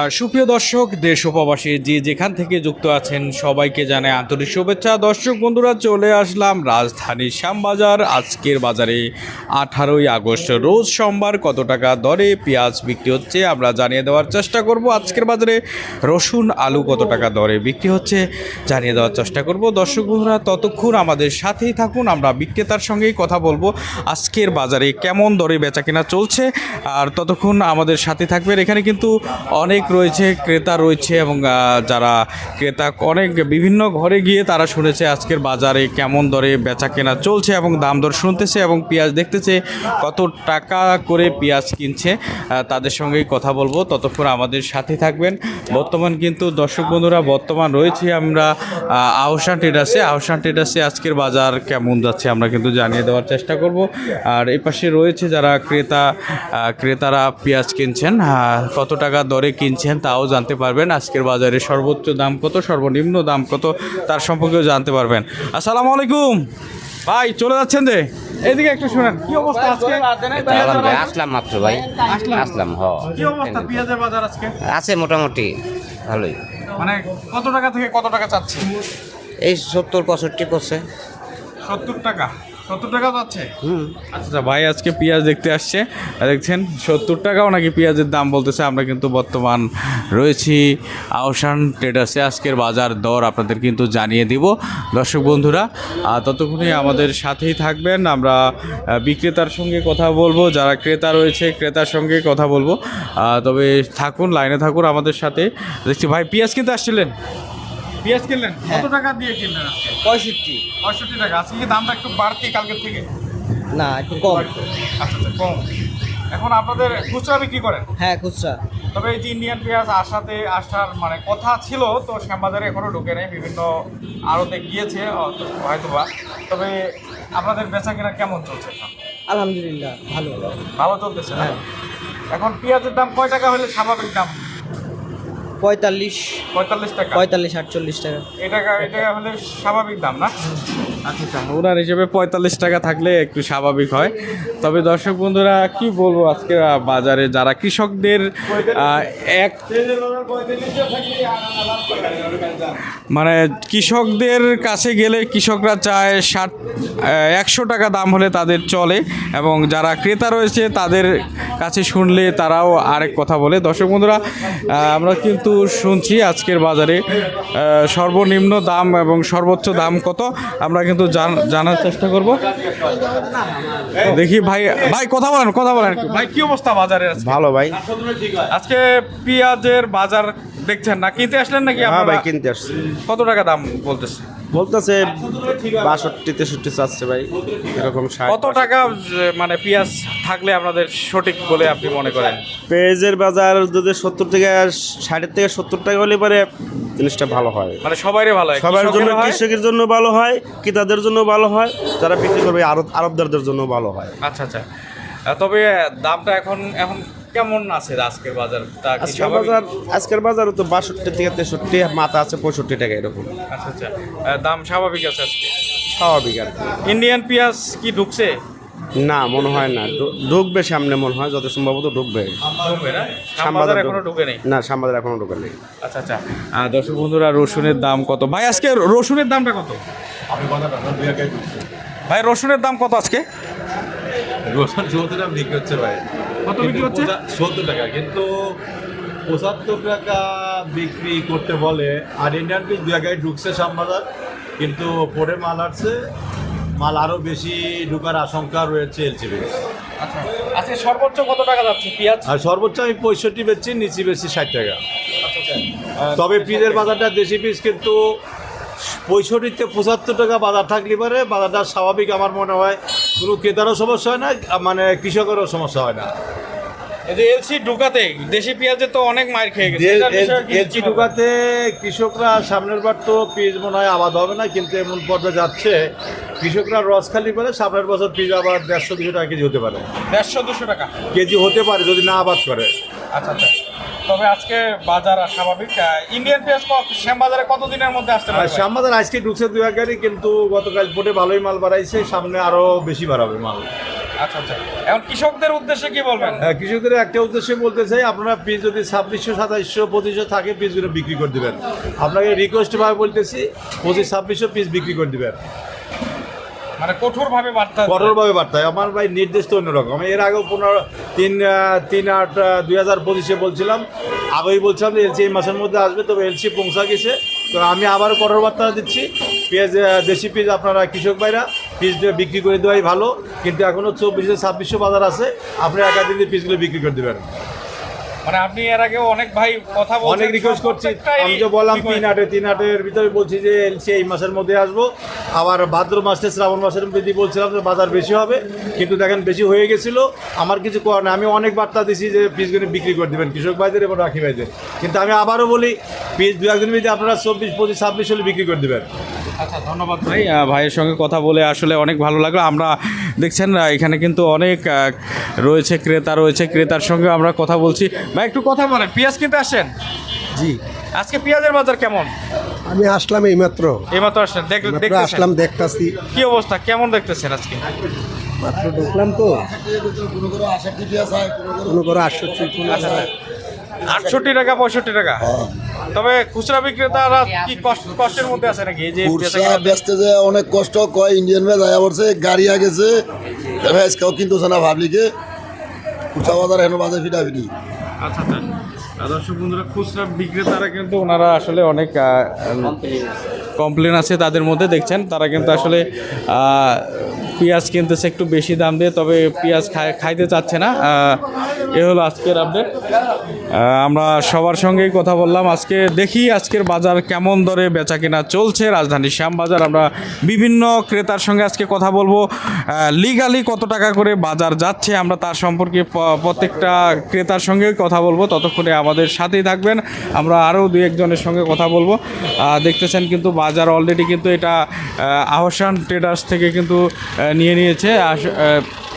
আর সুপ্রিয় দর্শক, দেশ উপবাসী যে যেখান থেকে যুক্ত আছেন, সবাইকে জানাই আন্তরিক শুভেচ্ছা। দর্শক বন্ধুরা, চলে আসলাম রাজধানীর শ্যামবাজার। আজকের বাজারে আঠারোই আগস্ট, রোজ সোমবার কত টাকা দরে পেঁয়াজ বিক্রি হচ্ছে আমরা জানিয়ে দেওয়ার চেষ্টা করব। আজকের বাজারে রসুন, আলু কত টাকা দরে বিক্রি হচ্ছে জানিয়ে দেওয়ার চেষ্টা করব। দর্শক বন্ধুরা, ততক্ষণ আমাদের সাথেই থাকুন, আমরা বিক্রেতার সঙ্গেই কথা বলব। আজকের বাজারে কেমন দরে বেচা কেনা চলছে, আর ততক্ষণ আমাদের সাথে থাকবেন। এখানে কিন্তু অনেক রয়েছে, ক্রেতা রয়েছে এবং যারা ক্রেতা, অনেক বিভিন্ন ঘরে গিয়ে তারা শুনেছে আজকের বাজারে কেমন দরে বেচা কেনা চলছে এবং দাম দর শুনতেছে এবং পেঁয়াজ দেখতেছে কত টাকা করে পেঁয়াজ কিনছে। তাদের সঙ্গেই কথা বলব। ততক্ষণ আমাদের সাথে থাকবেন। বর্তমান কিন্তু দর্শক বন্ধুরা বর্তমান রয়েছে আমরা আহসান ট্রেডার্সে আহসান ট্রেডার্সে আজকের বাজার কেমন যাচ্ছে আমরা কিন্তু জানিয়ে দেওয়ার চেষ্টা করব। আর এই পাশে রয়েছে যারা ক্রেতা ক্রেতারা পেঁয়াজ কিনছেন কত টাকা দরে কিনছেন তাও জানতে পারবেন। আজকের বাজারে সর্বোচ্চ দাম কত সর্বনিম্ন দাম কত তার সম্পর্কেও জানতে পারবেন। আসসালামু আলাইকুম। ভাই চলে যাচ্ছেন যে? এদিকে একটু শুনেন কি অবস্থা আজকে? আসলাম ভাই, আসলাম মাত্র ভাই। আসলাম। হ। কি অবস্থা পেঁয়াজের বাজার আজকে? আছে মোটামুটি ভালোই। মানে কত টাকা থেকে কত টাকা চাচ্ছে এই সত্তর পঁয়ষট্টি করছে। সত্তর টাকা। সত্তর টাকা যাচ্ছে? হুম। আচ্ছা ভাই আজকে পেঁয়াজ দেখতে আসছে। দেখছেন সত্তর টাকাও নাকি পেঁয়াজের দাম বলতেছে। আমরা কিন্তু বর্তমান রয়েছি আহসান ট্রেডার্সে আজকের বাজার দর আপনাদের কিন্তু জানিয়ে দিব। দর্শক বন্ধুরা আর ততক্ষণে আমাদের সাথেই থাকবেন। আমরা বিক্রেতার সঙ্গে কথা বলব যারা ক্রেতা রয়েছে ক্রেতার সঙ্গে কথা বলব। তবে থাকুন লাইনে থাকুন আমাদের সাথে। দেখছি ভাই পেঁয়াজ কিনতে আসছিলেন? পেঁয়াজ কিনলেন? কত টাকা দিয়ে কিনলেন আজকে? পঁয়ষট্টি। পঁয়ষট্টি টাকা। আজকে কি দামটা একটু বাড়তি কালকের থেকে? না একটু কম। আচ্ছা আচ্ছা কম। এখন আপনাদের খুচরা বিক্রি করেন? হ্যাঁ খুচরা। তবে এই যে ইন্ডিয়ান পেঁয়াজ আসাতে আসার মানে কথা ছিল তো শ্যামবাজারে এখনও ঢুকে নেই। বিভিন্ন আড়তে গিয়েছে হয়তো বা তবে আপনাদের বেচা কেনা কেমন চলছে এখন? আলহামদুলিল্লাহ ভালো। ভালো চলতেছে হ্যাঁ। এখন পেঁয়াজের দাম কয় টাকা হলে স্বাভাবিক দাম? পঁয়তাল্লিশ পঁয়তাল্লিশ টাকা। পঁয়তাল্লিশ আটচল্লিশ টাকা। এটা এটা হলে স্বাভাবিক দাম না? আচ্ছা আচ্ছা ওনার হিসেবে পঁয়তাল্লিশ টাকা থাকলে একটু স্বাভাবিক হয়। তবে দর্শক বন্ধুরা, কি বলব আজকে বাজারে যারা কৃষকদের এক মানে কৃষকদের কাছে গেলে কৃষকরা চায় ষাট একশো টাকা দাম হলে তাদের চলে এবং যারা ক্রেতা রয়েছে তাদের কাছে শুনলে তারাও আরেক কথা বলে। দর্শক বন্ধুরা আমরা কিন্তু শুনছি আজকের বাজারে সর্বনিম্ন দাম এবং সর্বোচ্চ দাম কত। আমরা কিন্তু জান- জানার চেষ্টা করব দেখি ভাই ভাই কথা বলেন কথা বলেন। ভাই কি অবস্থা বাজারে আজকে? ভালো ভাই আজকে পেঁয়াজের বাজার দেখছেন না কিনতে আসলেন নাকি হ্যাঁ আপনারা? ভাই কিনতে আসছি কত টাকা দাম বলতেছে বলতেছে বাষট্টি তেষট্টি চাচ্ছে ভাই এরকম কত টাকা মানে পেঁয়াজ থাকলে আপনাদের সঠিক বলে আপনি মনে করেন? পেঁয়াজের বাজার যদি সত্তর থেকে ষাটের থেকে সত্তর টাকা হলে পরে জিনিসটা ভালো হয়। মানে সবাইরে ভালো হয় সবার জন্য কৃষকের জন্য ভালো হয় ক্রেতাদের জন্য ভালো হয় যারা বিক্রি করবে আরব আরবদারদের জন্য ভালো হয়। আচ্ছা আচ্ছা। তবে দামটা এখন এখন কেমন আছে আজকের বাজার? তা কি আজকের বাজার আজকের বাজার তো বাষট্টি থেকে তেষট্টি মাথা আছে পঁয়ষট্টি টাকা এরকম। আচ্ছা আচ্ছা। দাম স্বাভাবিক আছে আজকে? স্বাভাবিক আর ইন্ডিয়ান পেঁয়াজ কি ঢুকছে? না মনে হয় না। ঢুকবে সামনে মনে হয় যত সম্ভবত ঢুকবে। এখনও ঢুকে নেই? না শ্যামবাজার এখনও ঢুকে নেই। আচ্ছা আচ্ছা। দর্শক বন্ধুরা রসুনের দাম কত? ভাই আজকে রসুনের দামটা কত? ভাই রসুনের দাম কত আজকে? রসুন টাকা বিক্রি হচ্ছে ভাই। কত বিক্রি হচ্ছে? সত্তর টাকা কিন্তু পঁচাত্তর টাকা বিক্রি করতে বলে আর ইন্ডিয়ান পিস দু জায়গায় ঢুকছে শ্যামবাজার কিন্তু পরে মাল আসছে মাল আরও বেশি ঢুকার আশঙ্কা রয়েছে এলসিবি আচ্ছা আজকে সর্বোচ্চ কত টাকা যাচ্ছে পেঁয়াজ? আর সর্বোচ্চ আমি পঁয়ষট্টি বেচছি নিচি বেচছি ষাট টাকা। তবে পিসের বাজারটা দেশি পিস কিন্তু পঁয়ষট্টিতে পঁচাত্তর টাকা বাজার থাকলে পারে বাজারটা স্বাভাবিক আমার মনে হয় কোনো ক্রেতারও সমস্যা হয় না মানে কৃষকেরও সমস্যা হয় না। এই যে এলসি ঢুকাতে দেশি পেঁয়াজে তো অনেক মার খেয়ে গেছে এটার বিষয়ে কি এলচি হবে? ঢুকাতে কৃষকরা সামনের বার তো পিস মনে হয় আবাদ হবে না কিন্তু এমন পর্যায়ে যাচ্ছে কৃষকরা রস খালি করে সামনের বছর পিস আবার দেড়শো দুশো টাকা কেজি হতে পারে। দেড়শো দুশো টাকা। কেজি হতে পারে যদি না আবাদ করে। আচ্ছা আচ্ছা। তবে আজকে বাজার স্বাভাবিক। ইন্ডিয়ান পেঁয়াজ ক- শ্যামবাজারে কত দিনের মধ্যে আসতে পারে ভাই? শ্যামবাজার আজকে ঢুকছে দু এক গাড়ি কিন্তু গতকাল পোটে ভালোই মাল বাড়াইছে সামনে আরও বেশি বাড়াবে মাল। আচ্ছা আচ্ছা। এখন কৃষকদের উদ্দেশ্যে কি বলবেন? হ্যাঁ, কৃষকদের একটা উদ্দেশ্যে বলতে চাই আপনারা পিস যদি ছাব্বিশশো সাতাইশশো পঁচিশশো থাকে পিসগুলো বিক্রি করে দেবেন। আপনাকে রিকোয়েস্টভাবে বলতেছি পঁচিশ ছাব্বিশশো পিস বিক্রি করে দেবেন। মানে কঠোর বার্তা কঠোরভাবে আমার ভাই নির্দেশ তো অন্যরকম। আমি এর আগেও পনেরো, তিন তিন আট দুই হাজার পঁচিশে বলছিলাম। আগেই বলছিলাম যে এলসি এই মাসের মধ্যে আসবে, তবে এলসি পৌঁছা গেছে। তো আমি আবার কঠোর বার্তা দিচ্ছি। পেঁয়াজ দেশি পিস আপনারা কৃষক ভাইরা পিস বিক্রি করে দেওয়াই ভালো। কিন্তু এখনও চব্বিশে ছাব্বিশশো বাজার আছে। আপনি একাধিক পিসগুলো বিক্রি করে দেবেন। মানে আপনি এর আগেও অনেক ভাই কথা বলছেন অনেক রিকোয়েস্ট করছি। আমি তো বললাম তিন আটে তিন আটের ভিতরে বলছি যে এলসি এই মাসের মধ্যে আসব। আবার ভাদ্র মাসে শ্রাবণ মাসের মধ্যে বলছিলাম যে বাজার বেশি হবে কিন্তু দেখেন বেশি হয়ে গেছিল। আমার কিছু করার নেই। আমি অনেক বার্তা দিছি যে পিসগুলো বিক্রি করে দেবেন কৃষক ভাইদের এবং রাখি ভাইদের। কিন্তু আমি আবারও বলি পিস দু একদিন মধ্যে আপনারা চব্বিশ পঁচিশ ছাব্বিশ হলে বিক্রি করে দেবেন। আচ্ছা ধন্যবাদ। ভাই ভাইয়ের সঙ্গে কথা বলে আসলে অনেক ভালো লাগল। আমরা দেখছেন এখানে কিন্তু অনেক রয়েছে ক্রেতা রয়েছে ক্রেতার সঙ্গে আমরা কথা বলছি ভাই একটু কথা বলেন পেঁয়াজ কিনতে আসেন জি আজকে পেঁয়াজের বাজার কেমন আমি আসলাম এইমাত্র এইমাত্র দেখতেছেন আসলাম দেখতাছি কি অবস্থা কেমন দেখতেছেন আজকে মাত্র ঢুকলাম তো কোনো করে আটষট্টি কোনো আচ্ছা আটষট্টি টাকা পঁয়ষট্টি টাকা। তবে খুচরা বিক্রেতারা কি কষ্টের মধ্যে আছে নাকি? যে বেচা কুরসা ব্যস্ত যে অনেক কষ্ট কয় ইন্ডিয়ান ভেজ আয়া পড়ছে গাড়ি আগেছে ভেজ কেউ কিনতেছে না ভাবলিকে কুরসা বাজার হেন বাজে ফিটা ফিটি আচ্ছা। আচ্ছা দর্শক বন্ধুরা খুচরা বিক্রেতারা কিন্তু ওনারা আসলে অনেক কমপ্লেন আছে তাদের মধ্যে দেখছেন? তারা কিন্তু আসলে পেঁয়াজ কিনতেছে একটু বেশি দাম দিয়ে তবে পেঁয়াজ খাই- খাইতে চাচ্ছে না। এ হলো আজকের আপডেট আমরা সবার সঙ্গেই কথা বললাম। আজকে দেখি আজকের বাজার কেমন দরে বেচা কেনা চলছে। রাজধানীর শ্যামবাজার আমরা বিভিন্ন ক্রেতার সঙ্গে আজকে কথা বলব। লিগালি কত টাকা করে বাজার যাচ্ছে, আমরা তার সম্পর্কে প্রত্যেকটা ক্রেতার সঙ্গেই কথা বলব। ততক্ষণে আমাদের সাথেই থাকবেন। আমরা আরও দু একজনের সঙ্গে কথা বলব। দেখতেছেন কিন্তু বাজার অলরেডি কিন্তু এটা আহসান ট্রেডার্স থেকে কিন্তু নিয়ে নিয়েছে।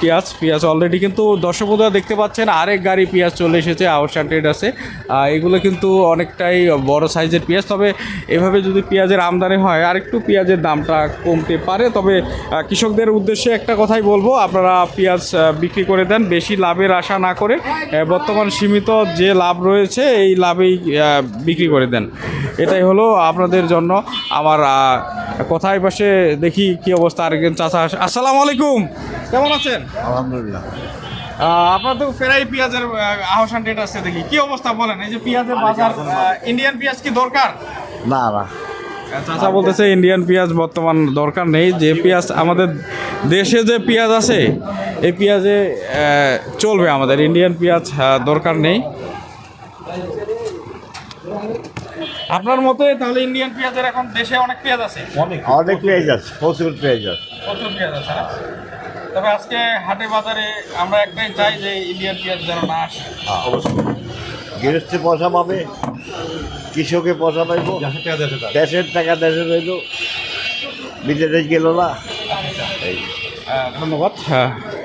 পেঁয়াজ পেঁয়াজ অলরেডি কিন্তু দর্শক বন্ধুরা দেখতে পাচ্ছেন আরেক গাড়ি পেঁয়াজ চলে এসেছে ট্রেডার্সে আহ, এগুলো কিন্তু অনেকটাই বড় সাইজের পেঁয়াজ তবে এভাবে যদি পেঁয়াজের আমদানি হয় আর একটু পেঁয়াজের দামটা কমতে পারে। তবে কৃষকদের উদ্দেশ্যে একটা কথাই বলব আপনারা পেঁয়াজ বিক্রি করে দেন বেশি লাভের আশা না করে বর্তমান সীমিত যে লাভ রয়েছে এই লাভেই বিক্রি করে দেন। এটাই হলো আপনাদের জন্য আমার কথায় পাশে দেখি কি অবস্থা আরেকজন চাচা আসসালামু আলাইকুম। কেমন আছেন? আলহামদুলিল্লাহ। আপনার তো ফেরাই পেঁয়াজের আহসান রেট আছে দেখি। কি অবস্থা বলেন? এই যে পেঁয়াজের বাজার ইন্ডিয়ান পেঁয়াজ কি দরকার? না না। চাচা বলতেছে ইন্ডিয়ান পেঁয়াজ বর্তমান দরকার নেই। যে পেঁয়াজ আমাদের দেশে যে পেঁয়াজ আছে এই পেঁয়াজে চলবে আমাদের। ইন্ডিয়ান পেঁয়াজ দরকার নেই। আপনার মতে তাহলে ইন্ডিয়ান পেঁয়াজের এখন দেশে অনেক পেঁয়াজ আছে? অনেক পেঁয়াজ আছে প্রচুর পেঁয়াজ আছে। প্রচুর পেঁয়াজ আছে? তবে আজকে হাটে বাজারে আমরা একটাই চাই যে ইন্ডিয়ান পেঁয়াজ যেন না আসে। অবশ্যই। গৃহস্থে পয়সা পাবে কৃষকে পয়সা পাইব। দেশের টাকা দেশে রইল। বিদেশে গেল না। আহ, ধন্যবাদ। হ্যাঁ।